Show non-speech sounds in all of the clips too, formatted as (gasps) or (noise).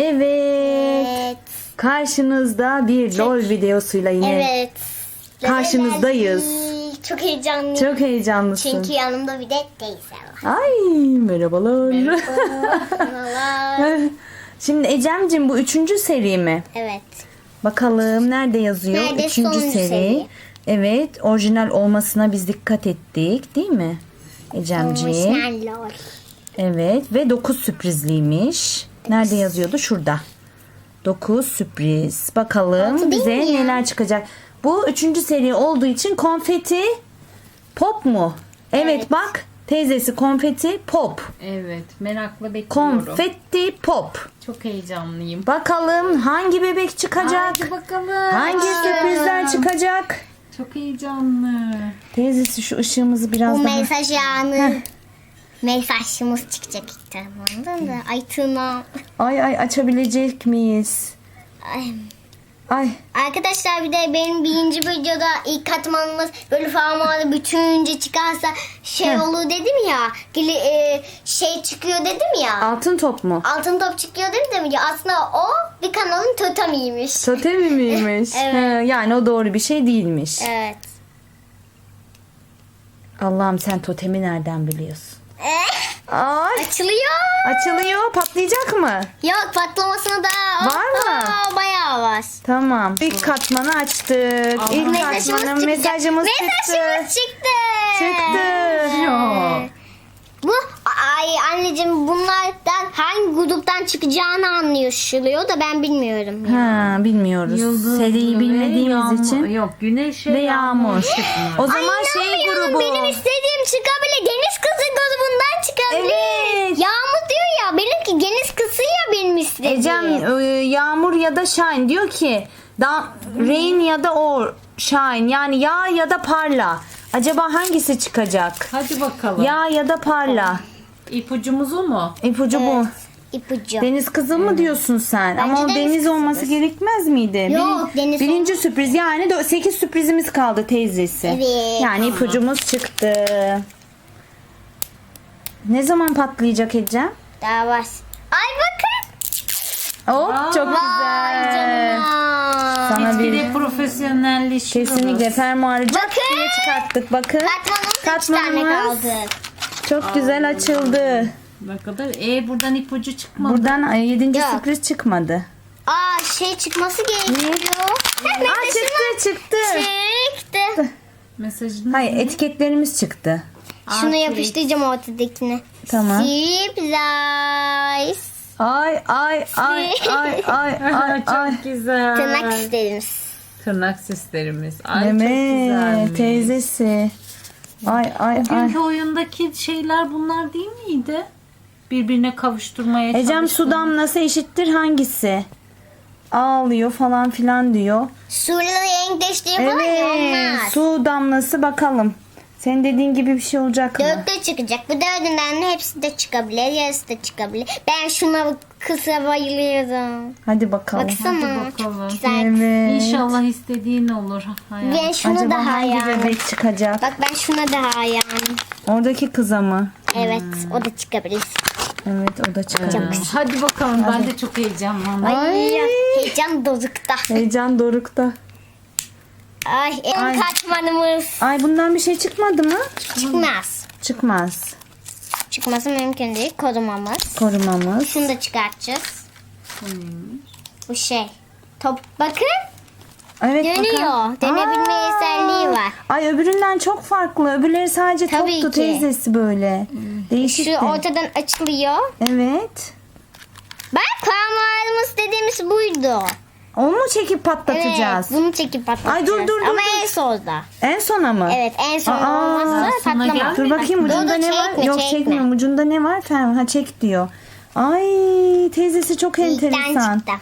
Evet. Evet. Karşınızda bir LOL videosuyla yine. Evet. Karşınızdayız. Çok heyecanlıyım. Çok heyecanlısın. Çünkü yanımda bir de teyze var. Ay merhabalar. Merhabalar. (laughs) Şimdi Ecem'cim bu üçüncü seri mi? evet. Bakalım nerede yazıyor? Nerede? Üçüncü Sonuncu seri. seri. Evet orijinal olmasına biz dikkat ettik değil mi? Ecemciğim. Orijinal. Evet ve 9 sürprizliymiş. Nerede yazıyordu? Şurada. 9 sürpriz. Bakalım Altı değil bize mi ya? neler çıkacak. Bu üçüncü seri olduğu için konfeti pop mu? Evet, Evet. bak teyzesi konfeti pop. Evet merakla bekliyorum. Konfetti pop. Çok heyecanlıyım. Bakalım hangi bebek çıkacak? Hadi bakalım. Hangi sürprizler çıkacak? Çok heyecanlı. Teyzesi şu ışığımızı biraz Bu daha... mesaj anı. Mesajımız çıkacak ilk tarafından da. Ay tırnağım. Ay ay açabilecek miyiz? Ay. Ay Arkadaşlar bir de benim birinci videoda ilk katmanımız böyle fermuarda bütünce çıkarsa şey Heh. olur dedim ya. Gili, e, şey çıkıyor dedim ya. altın top mu? Altın top çıkıyor dedim ya. Aslında o bir kanalın totemiymiş. Totemi miymiş? (laughs) Evet. Yani o doğru bir şey değilmiş. Evet. Allah'ım sen totemi nereden biliyorsun? Eh, Ay açılıyor. açılıyor patlayacak mı? Yok patlamasına da Var mı? Aa, bayağı var. Tamam. İlk katmanı açtık. İlk Mesajımız katmanın çıkacak. mesajımız çıktı. Mesajımız çıktı. Çıktı. Yok. Bu ay anneciğim bunlardan hangi gruptan çıkacağını anlaşılıyor da ben bilmiyorum. Ha bilmiyoruz. Yıldız Seriyi bilmediğimiz yağmur- için. Yok güneş Ve yağmur. çıkmıyor. O zaman Ay, şey grubu. Benim istediğim çıkabilir. Deniz kızı grubundan çıkabilir. Evet. Yağmur diyor ya. Benimki deniz kızı ya benim istediğim. Ecem e, Yağmur ya da Shine diyor ki da, Rain ya da o Shine yani yağ ya da parla. Acaba hangisi çıkacak? Hadi bakalım. Yağ ya da parla. İpucumuz o mu? İpucu bu. İpucu. Deniz kızı mı diyorsun sen? Ama o deniz deniz kızıdır. olması gerekmez miydi? Yok, deniz Birinci sürpriz yani 8 sürprizimiz kaldı teyzesi. Evet. Yani ipucumuz çıktı. Ne zaman patlayacak Ecem? Daha var. Ay bakın. Hop Aa, çok Vay güzel. canına. Sana bir Gitgide profesyonelleşiyoruz. kesinlikle fermuarı cak Bakın. diye çıkarttık. Bakın. Katmanımız üç tane Katmanımız kaldı. çok güzel açıldı. Ne kadar? E buradan ipucu çıkmadı. Buradan 7. Yok. sürpriz çıkmadı. Aa şey çıkması gerekiyor. Aa çıktı çıktı. Çıktı. Mesajını. Hayır etiketlerimiz çıktı. Şunu Aa, yapıştıracağım ortadakine. Tamam. Surprise. Ay ay ay (laughs) ay ay ay (laughs) Çok ay. güzel. Tırnak isterimiz. Tırnak seslerimiz. Ay çok Evet güzelmiş. teyzesi. Ay ay ay. Bugünkü oyundaki şeyler bunlar değil miydi? Birbirine kavuşturmaya Ecem su damlası eşittir hangisi? Ağlıyor falan filan diyor. Suyla renk değiştiği falan ya Evet onlar. su damlası bakalım. Senin dediğin gibi bir şey olacak mı? Dört de çıkacak. Bu dördünden de hepsi de çıkabilir. Yarısı da çıkabilir. Ben şuna kısa bayılıyorum. Hadi bakalım. Baksana. Hadi bakalım. Güzel. Evet. İnşallah istediğin olur. hayat. Ben şuna Acaba daha hangi yani. bebek çıkacak? Bak ben şuna daha yani. Oradaki kıza mı? Evet o da çıkabilir. Evet o da çıkacak. Hadi bakalım ben de çok heyecanlandım. Ay, heyecan dozukta. Heyecan dorukta. Ay en Ay. katmanımız Ay bundan bir şey çıkmadı mı? çıkmaz. Çıkmaz. Çıkması mümkün değil. Korumamız. Korumamız. Şunu da çıkartacağız. Bu şey. Top bakın Evet dönüyor. bakalım. Dönebilme Aa! özelliği var. Ay öbüründen çok farklı. Öbürleri sadece Tabii toptu ki. teyzesi böyle. Değişik Şu ortadan açılıyor. Evet. Bak parmağımız dediğimiz buydu. Onu mu çekip patlatacağız? Evet, bunu çekip patlatacağız. Ay, dur, dur, dur, Ama dur. en sonda. En sona mı? Evet en son Aa, olmazsa sona patlamaz. Dur bakayım ucunda dur, ne var? çekme, Yok çekmiyorum. Ucunda ne var? Fermi ha çek diyor. Ay teyzesi çok enteresan. çıktı.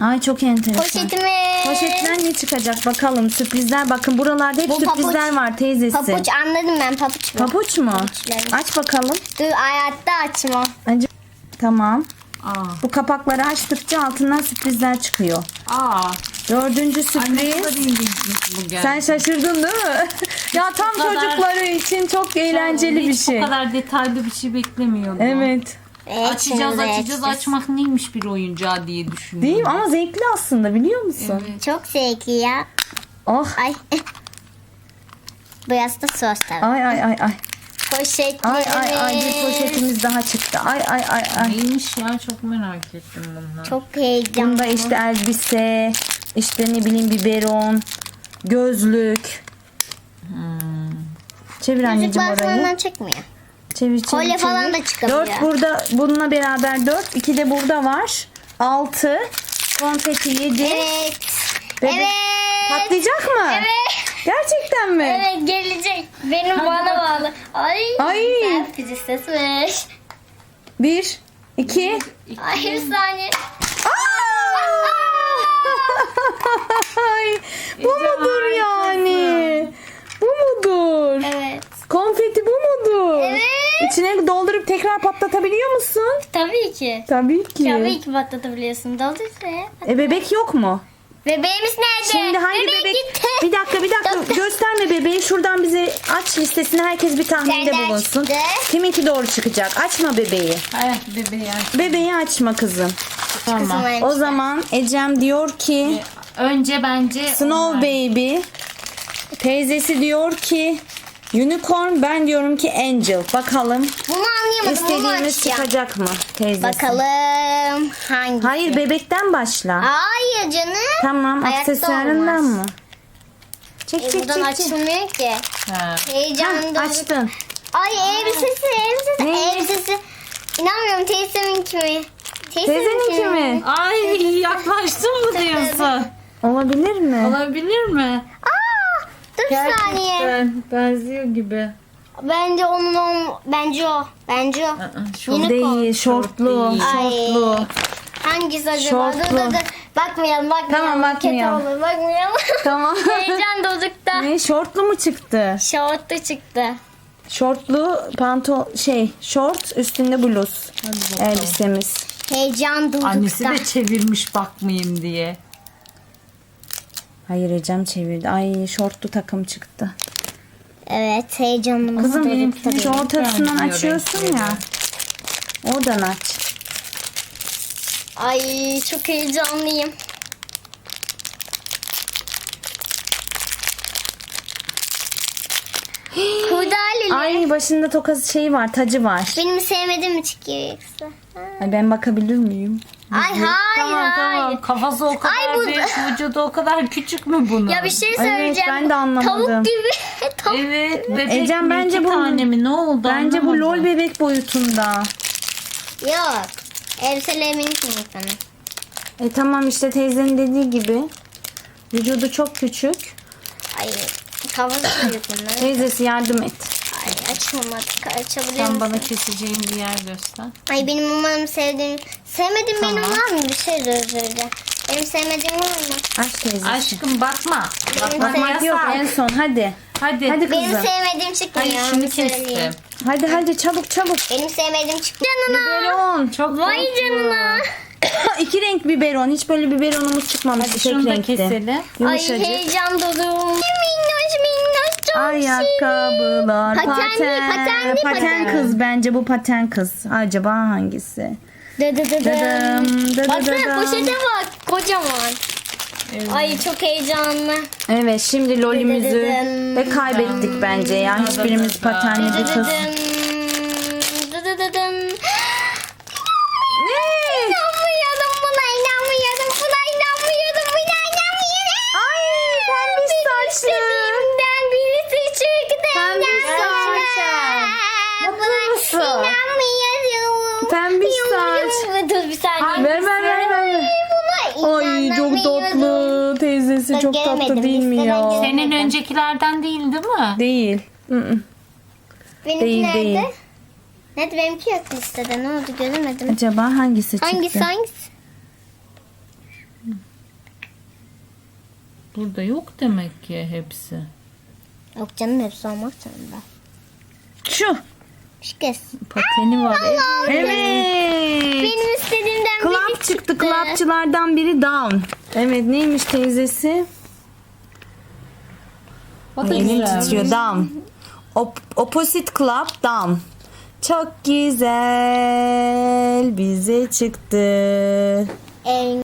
Ay çok enteresan. Poşetimiz. Poşetten ne çıkacak bakalım sürprizler bakın buralarda hep Bu sürprizler papuç. var teyzesi. Papuç anladım ben papuç bu. Papuç mu? Papuçları. Aç bakalım. Dur hayatta açma. Acı- Tamam. Aa. Bu kapakları açtıkça altından sürprizler çıkıyor. Aa. Dördüncü sürpriz. Sen şaşırdın değil mi? (laughs) ya tam kadar- çocukları için çok eğlenceli bir şey. bu kadar detaylı bir şey beklemiyordum. Evet. Evet, açacağız açacağız açmak neymiş bir oyuncağı diye düşünüyorum. Değil mi? Ama zevkli aslında biliyor musun? Çok zevkli ya. Oh. Ay. (laughs) Biraz da sos tabii. Ay ay ay ay. Poşetlerimiz. Ay ay ay bir poşetimiz daha çıktı. Ay ay ay ay. Neymiş ya çok merak ettim bunlar. Çok heyecanlı. Bunda işte elbise, işte ne bileyim biberon, gözlük. Çevir anneciğim orayı. falan çıkmıyor. Çevir çevir Kolye çevir. falan da çıkabiliyor. Dört burada bununla beraber dört. iki de burada var. Altı. Konfeti yedi. Evet. Bebek- Evet. Patlayacak mı? Evet. Gerçekten mi? Evet gelecek. Benim bana Ay. Ay. Prinsesmiş. Bir, iki. Ay bir saniye. Ay, bu mudur yani? Bu mudur? Evet. Konfeti bu mudur? Evet. İçine doldurup tekrar patlatabiliyor musun? Tabii ki. Tabii ki. Tabii ki patlatabiliyorsun. Doluysa ya. E bebek yok mu? Bebeğimiz nerede? Şimdi hangi Bebeğim bebek? gitti. Bir dakika bir dakika Doktor. gösterme bebeği. Şuradan bize aç listesini herkes bir tahminde bulunsun. çıktı. Kiminki doğru çıkacak? Açma bebeği. Ay bebeği aç. Bebeği açma kızım. Tamam. Kızım O zaman Ecem diyor ki Önce bence Snow onlar. Baby. Teyzesi diyor ki Unicorn. Ben diyorum ki Angel. Bakalım Bunu anlayamadım. Bunu istediğimiz açacağım. çıkacak mı teyzesi? Bakalım hangi? Hayır bebekten başla. Hayır canım. Tamam Hayatta aksesuarından olmaz. mı? Çek E, çek buradan çek. çek. açılmıyor ki. Ha. Heyecanlı. Hah, açtın. Ay elbisesi elbisesi Ne? elbisesi. İnanmıyorum teyzeminki mi? Teyzeninki mi? Ay yaklaştın mı diyorsun? Olabilir mi? Olabilir mi? Bir saniye. Gerçekten benziyor gibi. Bence onun o. Bence o. Bence o. Aa, Yine- Değil, şortlu, değil. şortlu. Hangisi acaba? Dur Şortlu. dur dur. Bakmayalım bakmayalım. Tamam, bakmayalım. Kötü olur bakmayalım. Tamam. (laughs) Heyecan dozukta. Ne şortlu mu çıktı? Şortlu çıktı. Şortlu pantol şey, şort üstünde bluz. Hadi bakalım. Elbisemiz. Heyecan dozukta. Annesi de çevirmiş bakmayayım diye. Hayır Ecem çevirdi. Ay şortlu takım çıktı. Evet heyecanlı. Kızım dozukta şu benim. ortasından Benziyor açıyorsun renkleri. ya. Oradan aç. Ay çok heyecanlıyım. (gasps) Kurdaleli. Ay başında tokası şeyi var, tacı var. Benim sevmediğim mi çıkıyor yoksa? Ay ben bakabilir miyim? Ay hayır Tamam hayır. tamam. Kafası o kadar Ay, bu- büyük, vücudu o kadar küçük mü bunun? Ya bir şey Evet, söyleyeceğim. ben de anlamadım. Tavuk gibi. (laughs) Tavuk. Evet bebek Ecem, mi? bence bu- tane mi? Ne oldu? Bence bu Anlamadım. lol bebek boyutunda. Yok. Elbiselerimin minik bana. E tamam işte teyzenin dediği gibi. Vücudu çok küçük. Ay kafası büyük bunlar. Teyzesi yardım et. Ay açamadık. Açabilir Sen misin? bana keseceğin bir yer göster. Ay benim umarım sevdiğim. Sevmediğim benim Tamam. var mı? Bir şey de özür dilerim. Benim sevmediğim var mı? Aç. Aşkım bakma. Benim Bakmak Bakmak yok yasak. en son hadi. Hadi. Hadi Benim kızım. sevmediğim çıkmıyor. Hayır onu şunu söyleyeyim. kestim. Hadi hadi çabuk çabuk. Benim sevmediğim çıkmıyor. Canına. Biberon. Çok Vay tatlı. canına. (coughs) İki renk biberon. Hiç böyle biberonumuz çıkmamıştı Hadi tek şunu da renkte. keselim. Ay Yumuşacık. heyecan dolu. Minnoş Ayakkabılar. Patenli, paten. patenli, paten paten. kız bence bu paten kız. Acaba hangisi? Dı dı dı dı. Dıdım, dı dı Baksana dıdım. poşete bak kocaman. Evet. Ay çok heyecanlı. Evet şimdi lolimizi ve kaybettik bence ya. Hiçbirimiz patenli bir kız. Ben çok tatlı göremedim, değil mi listeden ya? Senin öncekilerden değil değil mi? Değil. Benimki Değil, nerede? değil. Nerede benimki yok listede ne oldu göremedim. Acaba hangisi çıktı? Hangisi hangisi? Burada yok demek ki hepsi. Yok canım hepsi olmak zorunda. Şu. Şu kez. Pateni var. Evet. Benim istediğimden biri çıktı. çıktı. Klapçılardan biri down. Evet neymiş teyzesi? O da Elim güzel. titriyor. Down. Op- opposite club down. çok güzel bize çıktı. En